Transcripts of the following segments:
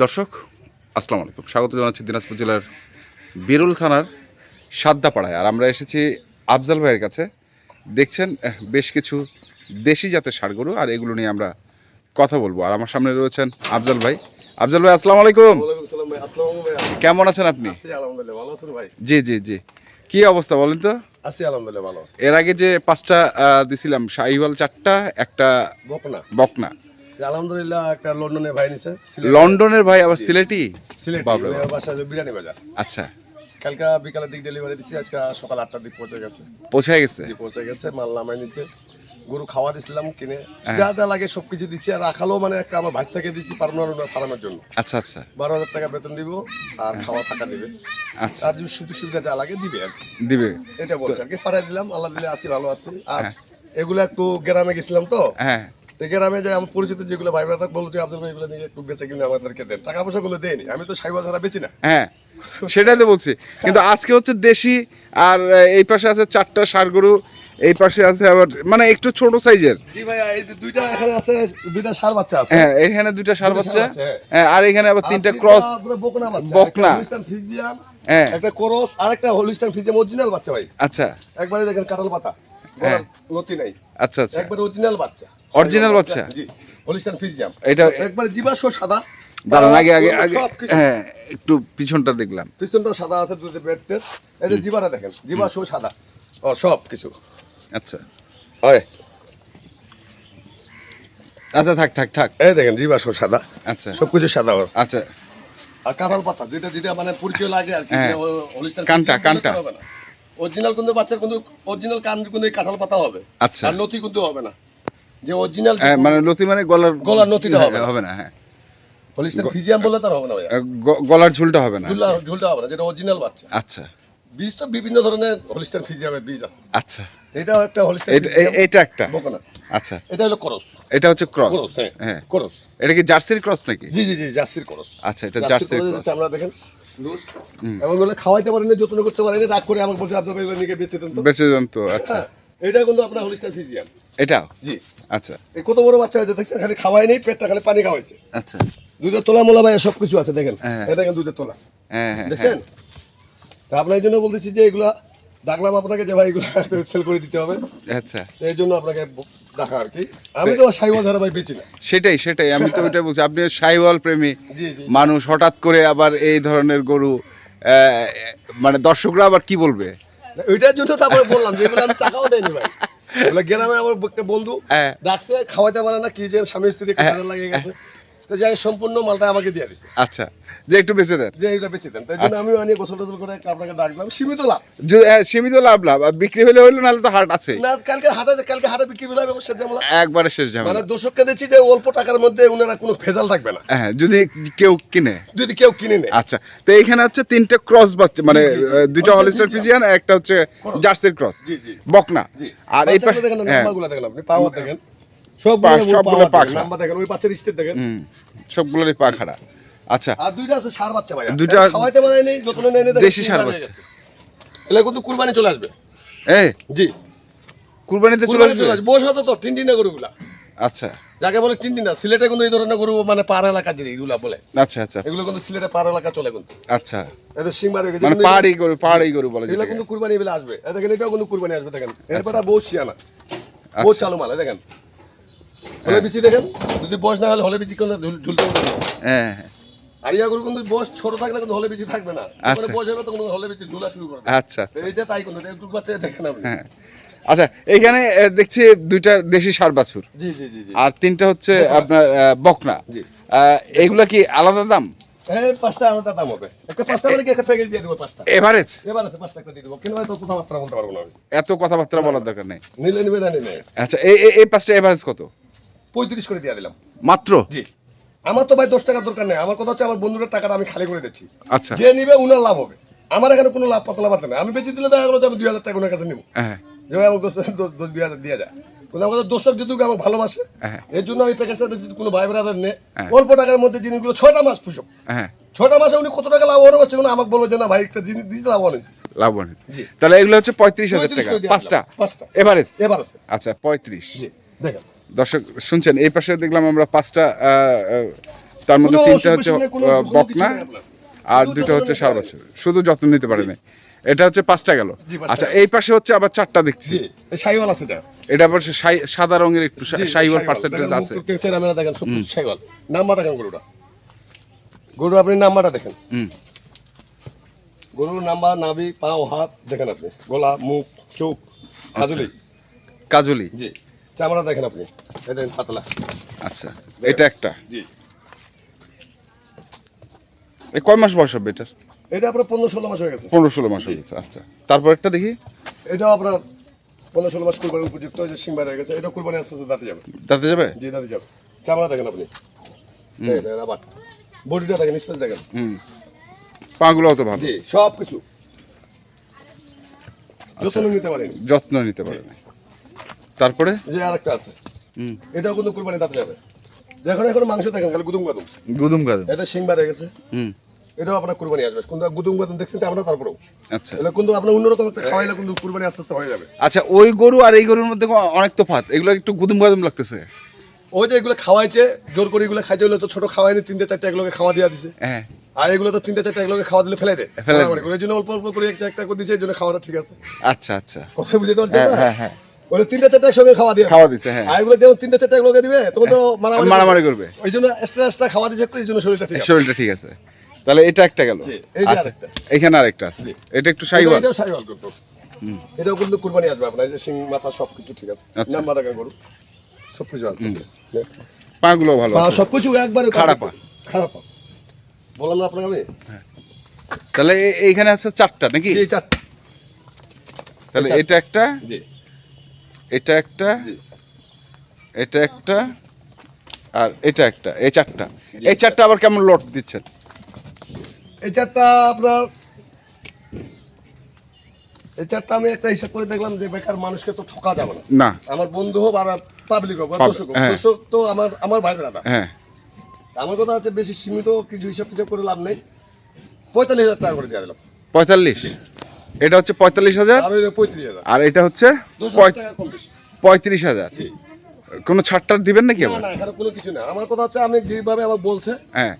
দর্শক আসসালামু আলাইকুম। স্বাগত জানাচ্ছি দিনাজপুর জেলার বিরুল থানার সাদ্দাপাড়ায়। আর আমরা এসেছি আফজাল ভাইয়ের কাছে। দেখছেন বেশ কিছু দেশি জাতের ষাড় গরু আর এগুলো নিয়ে আমরা কথা বলব। আর আমার সামনে রয়েছেন আফজাল ভাই। আফজাল ভাই আসসালামু আলাইকুম। কেমন আছেন আপনি? জি জি জি। কি অবস্থা বলেন তো? আছি আলহামদুলিল্লাহ ভালো আছি। এর আগে যে পাঁচটা দিছিলাম শাহিওয়াল চারটা একটা বকনা। বকনা। আলহামদুলিল্লাহ একটা লন্ডনে ভাই নিছে লন্ডনের ভাই আবার সিলেটি? সিলেট। বাসা যে বিরিয়ানি বাজার। আচ্ছা। কালকে বিকালের দিক ডেলিভারি দিছি আজকে সকাল আটটার দিক পৌঁছে গেছে। পৌঁছায় গেছে? জি পৌঁছে গেছে মাল নামাই নিছে। গরু খাওয়া দিছিলাম কিনে। হ্যাঁ। যা যা লাগে সবকিছু দিছি আর রাখালো মানে একটা আমার ভাই থেকে দিছি পারমার ফার্মের জন্য। আচ্ছা আচ্ছা। বারো হাজার টাকা বেতন দিব আর খাওয়া থাকা দিবে। আচ্ছা। আর সুযোগ সুবিধা যা লাগে দিবে আর দিবে। এটা বলছে আর কি। পাঠাই দিলাম আল্লাহ দিলে আসি ভালো আছি। আর হ্যাঁ। এগুলো একটু গ্রামে গেছিলাম তো। হ্যাঁ। তো গ্রামে যে আমার পরিচিত যেগুলো ভাই ব্রাদার বলল যে আব্দুল এগুলো নিয়ে একটু বেঁচে কিনে আমাদেরকে দেন। টাকা দেয়নি। আমি তো ছাড়া বেচি না। হ্যাঁ সেটাই তো বলছি। কিন্তু আজকে হচ্ছে দেশি আর এই পাশে আছে চারটা ষাড় গরু এই পাশে আছে আবার মানে একটু ছোট সাইজের। জি ভাই এই যে দুইটা এখানে আছে দুইটা বাচ্চা আছে। হ্যাঁ এখানে দুইটা ষাড় বাচ্চা। হ্যাঁ। হ্যাঁ আর এখানে আবার তিনটা ক্রস বকনা বাচ্চা। বকনা। ফিজিয়াম হ্যাঁ। একটা করস আর একটা হলিস্টান ফিজিয়াম অরিজিনাল বাচ্চা ভাই। আচ্ছা। একবারে দেখেন কাটাল পাতা হ্যাঁ। নতি নাই। আচ্ছা আচ্ছা। একবারে অরিজিনাল বাচ্চা। Original বাচ্চা? জি হলিস্টান ফিজিয়াম এটা- একবারে জীবাশ্ম সাদা। দাঁড়ান আগে আগে আগে হ্যাঁ একটু পিছনটা দেখলাম। পিছনটাও সাদা আছে দুটো বেডটের এই যে জিবাটা দেখেন জীবাশ্ম সাদা। ও সব কিছু আচ্ছা। হয়। আচ্ছা থাক থাক থাক। এই দেখেন জীবাশ্ম সাদা। আচ্ছা। সবকিছু সাদা আচ্ছা। আর কাঁঠাল পাতা যেটা যেটা মানে পরিচয় লাগে আর কি হ্যাঁ। কানটা, কানটা। অরিজিনাল কিন্তু বাচ্চার কিন্তু অরিজিনাল কান কিন্তু কাঁঠাল পাতা হবে। আচ্ছা। আর নথি কিন্তু হবে না। যে অরিজিনাল হ্যাঁ, মানে লতি মানে গলার গলার নতিটা হবে হ্যাঁ, না। হবে না হ্যাঁ। হলিস্টার ফিজিয়াম বলে তার হবে না গ- গলার ঝুলটা হবে না। ঝুলটা ঝুলটা হবে না যেটা অরিজিনাল বাচ্চা। আচ্ছা। বীজ তো বিভিন্ন ধরনের হলিস্টার ফিজিয়ামের বীজ আছে। আচ্ছা। এটাও একটা হলিস্টার এটা- এটা একটা। বকনা। আচ্ছা। এটা হলো করস এটা হচ্ছে ক্রস হ্যাঁ হ্যাঁ। করস এটা কি জার্সির ক্রস নাকি? জি জি জি জার্সির করস আচ্ছা, এটা জার্সির করস। আমরা দেখেন। লুজ। এবং বলে খাওয়াইতে পারেনি যত্ন করতে পারেনি রাগ করে আমাকে বলছে আপনার ভাই বেঁচে দেন তো। বেঁচে যান তো আচ্ছা। হ্যাঁ এটা কিন্তু আপনার হলিস্টার ফিজিয়াম এটাও জি। আচ্ছা। এই কত বড় বাচ্চা হয়েছে দেখছেন? খালি খাওয়াই নেই পেটটা খালি পানি খাওয়াইছে। আচ্ছা। দুইটা তোলা মোলা ভাই সব কিছু আছে দেখেন। হ্যাঁ। এই দেখেন দুইটা তোলা। হ্যাঁ হ্যাঁ দেখছেন? তা আপনার এই জন্য বলতেছি যে এগুলা ডাকলাম আপনাকে যে ভাই এগুলো সেল করে দিতে হবে। হ্যাঁ, আচ্ছা এই জন্য আপনাকে ডাকা আর কি। আমি তো সাইওয়াল ছাড়া ভাই বেচি না। সেটাই সেটাই। আমি তো ওইটাই বলছি আপনি সাইওয়াল প্রেমী। মানুষ হঠাৎ করে আবার এই ধরনের গরু আহ, মানে দর্শকরা আবার কি বলবে? ওইটার জন্য তারপরে বললাম যে এগুলো আমি টাকাও দেয়নি ভাই। গ্রামে আমার একটা বন্ধু হ্যাঁ। ডাকছে খাওয়াইতে পারে না কি যে স্বামী স্ত্রী ঝগড়া লাগে গেছে। তো যাই সম্পূর্ণ মালটা আমাকে দিয়ে দিছে। আচ্ছা। যে একটু বেঁচে দেন। যে এটা বেঁচে দেন। তাই জন্য আমি আনিয়ে গোসল টোসল করে আপনাকে ডাকলাম। সীমিত লাভ। হ্যাঁ, সীমিত লাভ লাভ। আর বিক্রি হলে হইল নাহলে তো হাট আছে না কালকে হাটে কালকে হাটে বিক্রি হলে সে যেমন একবারে শেষ মানে দর্শককে দিচ্ছি যে অল্প টাকার মধ্যে ওনারা কোনো ভেজাল থাকবে না। হ্যাঁ যদি কেউ কিনে। যদি কেউ কিনে নেয়। আচ্ছা তো এখানে হচ্ছে তিনটে ক্রস বাচ্চা মানে দুইটা হলিস্টার ফিজিয়ান একটা হচ্ছে জার্সির ক্রস। জি, জি। বকনা। আর এই পাশে দেখেন হ্যাঁ। নাম্বারগুলো দেখেন আপনি পাওয়ার দেখেন। সবগুলো পাখা। নাম্বার দেখেন ওই বাচ্চার স্টেট দেখেন। সবগুলোরই পা খাড়া। আচ্ছা। আর দুইটা আছে সার বাচ্চা ভাই দুইটা খাওয়াইতে পারে নেই যত্ন নেই নেই দেশি ষাঁড় বাচ্চা। এগুলো কিন্তু কুরবানি চলে আসবে। এই? জি। কুরবানিতে চলে আসবে? বসে আছে তো তিন দিনের গরুগুলা। আচ্ছা। যাকে বলে তিন দিন না সিলেটে কিন্তু এই ধরনের গরু মানে পাহাড় এলাকা জিনিস এগুলা বলে। আচ্ছা আচ্ছা। এগুলো কিন্তু সিলেটে পাহাড় এলাকা চলে কিন্তু। আচ্ছা। হয়ে গেছে। মানে পাহাড়ি গরু পাহাড়ি গরু বলে এগুলো কিন্তু কুরবানি বেলা আসবে। দেখেন এটাও কিন্তু কুরবানি আসবে দেখেন। এরপর বউ শিয়ানা। বউ আচ্ছা। চালু মালে দেখেন। হলে বিচি দেখেন। যদি বয়স না হলে হলে বিচি করলে ঝুলতে হবে হ্যাঁ। আর ইয়া কিন্তু বয়স ছোট থাকলে কিন্তু হলে বিচি থাকবে না। আচ্ছা। বয়স হবে তখন হলে বিচি ঝুলা শুরু আচ্ছা আচ্ছা। এইটা তাই কিন্তু একটু বাচ্চা দেখেন আপনি। হ্যাঁ। আচ্ছা আহ, দেখছি দুইটা দেশি বাছুর। জি জি জি আর তিনটা হচ্ছে আপনার বকনা। জি। এগুলা কি আলাদা দাম? হ্যাঁ পাঁচটা আলাদা দাম হবে। একটা পাঁচটা কি একটা প্যাকেজ দিয়ে দেবো পাঁচটা? এভারেজ এবার পাঁচটা দিয়ে দেবো। কিন্তু কথাবার্তা বলতে পারব না এত কথাবার্তা বলার দরকার নেই। নিলে নিবে না নিলে। আচ্ছা এই এই- এই পাঁচটা এভারেজ কত? পঁয়ত্রিশ করে দিয়ে দিলাম। মাত্র? জি। আমার তো ভাই দশ টাকার দরকার নেই। আমার কথা হচ্ছে আমার বন্ধুদের টাকাটা আমি খালি করে দিচ্ছি। আচ্ছা। যে নিবে উনার লাভ হবে। আমার এখানে কোনো লাভ পাতলা নেই। আমি বেঁচে দিলে দেখা গেলো যে আমি দুই হাজার টাকা ওনার কাছে নিবো। হ্যাঁ যে ভাই দশ দুই হাজার দিয়ে যায় কিন্তু আমাদের দর্শক যেটুকু আমাকে ভালোবাসে হ্যাঁ। এর জন্য আমি প্যাকেজটা দিচ্ছি কোনো ভাই ব্রাদার নেই হ্যাঁ। অল্প টাকার মধ্যে জিনিসগুলো ছয়টা মাস পুষো হ্যাঁ ছয়টা মাসে উনি কত টাকা লাভবান হচ্ছে আমাকে বলব যে না ভাই একটা জিনিস লাভবান হয়েছে। লাভবান হয়েছে। তাহলে এগুলো হচ্ছে পঁয়ত্রিশ হাজার টাকা। পাঁচটা। পাঁচটা। এভারেজ আচ্ছা পঁয়ত্রিশ। দেখেন। দর্শক শুনছেন এই পাশে দেখলাম আমরা পাঁচটা তার মধ্যে তিনটা হচ্ছে বকনা। আর দুটো হচ্ছে সার বছর। শুধু যত্ন নিতে পারে না এটা হচ্ছে পাঁচটা গেল। আচ্ছা এই পাশে হচ্ছে আবার চারটা দেখছি। শাইওয়াল আছে এটা। এটা আবার সাদা রঙের একটু শাহিওয়াল। পার্সেন্টেজ আছে। দেখেন সব শাইওয়াল নাম্বার দেখেন গরুটা। গরু আপনি নাম্বারটা দেখেন। হুম। গরুর নাম্বার নাভি পা ও হাত দেখেন আপনি। গলা মুখ চোখ খাজুলি কাজলি। জি চামড়া দেখেন আপনি। দেখেন পাতলা। আচ্ছা এটা একটা? জি। এই কয় মাস বয়স হবে এটার? এটা আপনার পনেরো ষোলো মাস হয়ে গেছে। পনেরো ষোলো মাস হয়ে গেছে আচ্ছা। তারপর একটা দেখি। এটাও আপনার পনেরো ষোলো মাস কুরবানির উপযুক্ত যে সিংবার হয়ে গেছে এটা কুরবানি আস্তে আস্তে দাঁতে যাবে। তাতে যাবে? জি দাঁতে যাবে। চামড়া দেখেন আপনি। আবার বডিটা দেখেন স্পেস দেখেন। হুম। পাগুলোও তো ভালো। জি সব কিছু যত্ন নিতে পারেনি। যত্ন নিতে পারে না তারপরে? যে আর একটা আছে। এটাও কিন্তু কুরবানি দাঁতে যাবে। দেখুন এখন মাংস দেখেন খালি গুদুম গাদুম। গুদুম গাদুম। এটা সিংবার হয়ে গেছে। হুম। এটাও আপনার কুরবানি আসবে। কিন্তু গুদুম গাদুম দেখছেন চামড়া তারপরেও। আচ্ছা। এটা কিন্তু আপনার অন্যরকম একটা খাওয়াইলে কিন্তু কুরবানি আস্তে আস্তে হয়ে যাবে। আচ্ছা ওই গরু আর এই গরুর মধ্যে অনেক তফাৎ। এগুলো একটু গুদুম গাদুম লাগতেছে। ওই যে এগুলো খাওয়াইছে জোর করে এগুলো খাইছে হলে তো ছোট খাওয়াইনি তিনটে চারটে এগুলোকে খাওয়া দিয়া দিছে। হ্যাঁ। আর এগুলো তো তিনটে চারটে এগুলোকে খাওয়া দিলে ফেলে দেয়। এই জন্য অল্প অল্প করে একটা একটা করে দিছে এই জন্য খাওয়াটা ঠিক আছে। আচ্ছা আচ্ছা। কথা বুঝতে পারছেন হ্যাঁ হ্যাঁ। হ্যাঁ ওই তিনটে চারটে একসঙ্গে খাওয়া দিয়ে। খাওয়া দিছে হ্যাঁ। আর এগুলো যেমন তিনটে চারটে দিবে তখন তো মারামারি মারামারি করবে। ওই জন্য এক্সট্রা এক্সট্রা খাওয়া দিছে এই জন্য শরীরটা ঠিক শরীরটা ঠিক আছে। তাহলে এটা একটা গেল। আচ্ছা এখানে আরেকটা আছে। এটা একটু সাইওয়াল। এটাও সাইওয়াল করতো। এটাও কিন্তু কুরবানি আসবে আপনার এই যে সিং মাথা সবকিছু ঠিক আছে। আচ্ছা। নাম মাথা গরু। সবকিছু আছে। পাগুলো ভালো আছে। সবকিছু একবারে খারাপ পা। খারাপ পা। বললাম না আপনাকে আমি? তাহলে এইখানে আছে চারটা নাকি? জি চারটে। তাহলে এটা একটা জি। এটা একটা এটা একটা আর এটা একটা এই চারটা। এই চারটা আবার কেমন লট দিচ্ছেন? এই চারটা আপনার এই চারটা আমি একটা হিসাব করে দেখলাম যে বেকার মানুষকে তো ঠকা যাবে না। না। আমার বন্ধু হোক আর পাবলিক হোক দর্শক হোক হ্যাঁ। দর্শক তো আমার আমার ভাই বেড়াটা হ্যাঁ। আমার কথা হচ্ছে বেশি সীমিত কিছু হিসাব টিসাব করে লাভ নেই। পঁয়তাল্লিশ হাজার টাকা করে দিয়ে দিলাম। পঁয়তাল্লিশ? এটা হচ্ছে পঁয়তাল্লিশ হাজার। আর এটা হচ্ছে পঁয়ত্রিশ হাজার। কোনো ছাড়টার দিবেন নাকি না আবার? কোনো কিছু না আমার কথা হচ্ছে আমি যেভাবে আমার বলছে হ্যাঁ।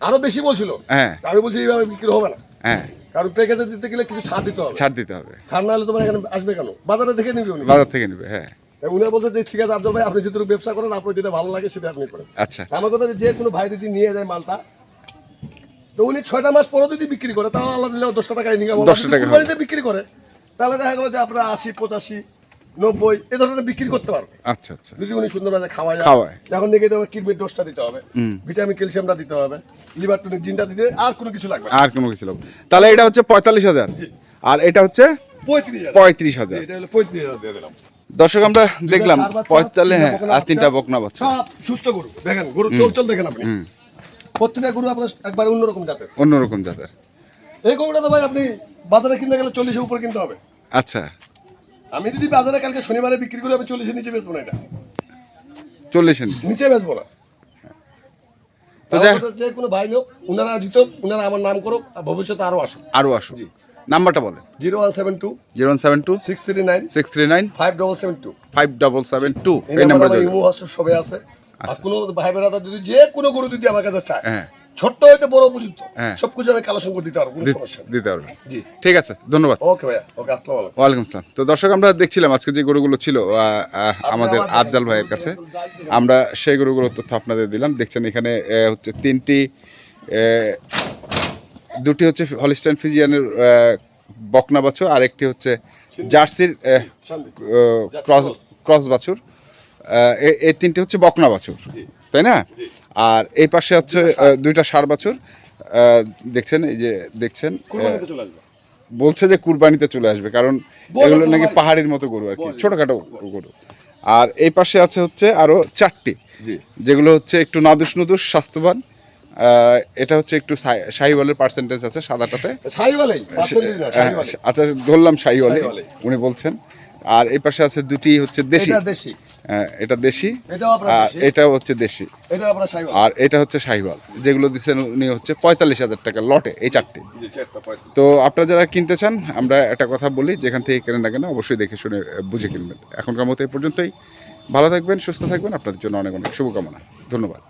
আরও বেশি বলছিল। হ্যাঁ। আমি বলছি এইভাবে বিক্রি হবে না। হ্যাঁ। কারণ প্যাকেজে দিতে গেলে কিছু ছাড় দিতে হবে। ছাড় দিতে হবে। ছাড় না হলে তোমার এখানে আসবে কেন? বাজারে দেখে নিবি উনি। বাজার থেকে নেবে হ্যাঁ। উনি বলছে যে ঠিক আছে আব্দুল ভাই আপনি যেহেতু ব্যবসা করেন আপনার যেটা ভালো লাগে সেটা আপনি করেন। আচ্ছা। আমার কথা যে কোনো ভাই যদি নিয়ে যায় মালটা তো উনি ছয়টা মাস পরে যদি বিক্রি করে তাও আল্লাহ দিলে দশটা টাকায় নিয়ে 10 টাকা হবে। বিক্রি করে তাহলে দেখা গেলো যে আপনার আশি পঁচাশি নব্বই এ ধরনের বিক্রি করতে পারবে। আচ্ছা আচ্ছা। যদি উনি সুন্দরভাবে খাওয়ায়। খাওয়ায়। এখন দেখে দেবে কিডনির ডোজটা দিতে হবে। ভিটামিন ক্যালসিয়ামটা দিতে হবে। লিভার টনিক জিনটা দিতে আর কোনো কিছু লাগবে আর কোনো কিছু লাগবে তাহলে এটা হচ্ছে পঁয়তাল্লিশ হাজার। আর এটা হচ্ছে পঁয়ত্রিশ হাজার। পঁয়ত্রিশ হাজার। দিলাম। দর্শক আমরা দেখলাম পঁয়তাল্লিশ হ্যাঁ আর তিনটা। বকনা বাচ্চা। সুস্থ গরু। দেখেন গরু চল চল দেখেন আপনি। প্রত্যেকটা গরু আপনার একবার অন্যরকম জাতের। অন্যরকম জাতের। এই গরুটা তো ভাই আপনি বাজারে কিনতে গেলে চল্লিশের উপরে কিনতে হবে। আচ্ছা। আমি যদি বাজারে কালকে শনিবারে বিক্রি করি আমি চল্লিশের নিচে বেচবো না এটা। চল্লিশ নিচে। বেচবো না। যে কোনো ভাই লোক উনারা জিত উনারা আমার নাম করুক আর ভবিষ্যতে আরও আসুক। আরও আসো জি। নাম্বারটা বলেন। Zero one seven two zero one seven two six three nine six three nine five double seven two. Five double seven two. এই নাম্বার সবে আছে। আর কোনো ভাই বেড়াদা যদি যে কোনো গরু যদি আমার কাছে চায় হ্যাঁ। ছোট্ট হইতে বড় উপযুক্ত হ্যাঁ। সবকিছু আমি কালেকশন করে দিতে পারব কোনো সমস্যা দিতে পারবেন জি। ঠিক আছে ধন্যবাদ। ওকে ভাইয়া ওকে আসসালামু আলাইকুম। ওয়ালাইকুম আসসালাম। তো দর্শক আমরা দেখছিলাম আজকে যে গরুগুলো ছিল আমাদের আফজাল ভাইয়ের কাছে আমরা সেই গরুগুলোর তথ্য আপনাদের দিলাম। দেখছেন এখানে হচ্ছে তিনটি দুটি হচ্ছে হলিস্টাইন ফিজিয়ানের বকনা বাছুর আর একটি হচ্ছে জার্সির ক্রস। ক্রস বাছুর। এই তিনটি হচ্ছে বকনা বাছুর তাই না? আর এই পাশে হচ্ছে দুইটা সার বাছুর। দেখছেন এই যে দেখছেন বলছে যে কুরবানিতে চলে আসবে কারণ এগুলো নাকি পাহাড়ের মতো গরু আর কি ছোটখাটো গরু। আর এই পাশে আছে হচ্ছে আরও চারটি যেগুলো হচ্ছে একটু নাদুস নুদুস স্বাস্থ্যবান এটা হচ্ছে একটু শাহিওয়ালের পার্সেন্টেজ আছে সাদাটাতে। হ্যাঁ, শাহিওয়ালাই আচ্ছা ধরলাম শাহিওয়ালে উনি বলছেন আর এই পাশে আছে দুটি হচ্ছে দেশি। এটা দেশি। হ্যাঁ, এটা দেশি। আর হচ্ছে দেশি। আর এটা হচ্ছে শাহিওয়াল যেগুলো দিচ্ছেন উনি হচ্ছে পঁয়তাল্লিশ হাজার টাকা লটে এই চারটি। তো আপনারা যারা কিনতে চান আমরা একটা কথা বলি যেখান থেকে কেনেন না কেন অবশ্যই দেখে শুনে বুঝে কিনবেন। এখনকার মতো এই পর্যন্তই। ভালো থাকবেন সুস্থ থাকবেন। আপনাদের জন্য অনেক অনেক শুভকামনা। ধন্যবাদ।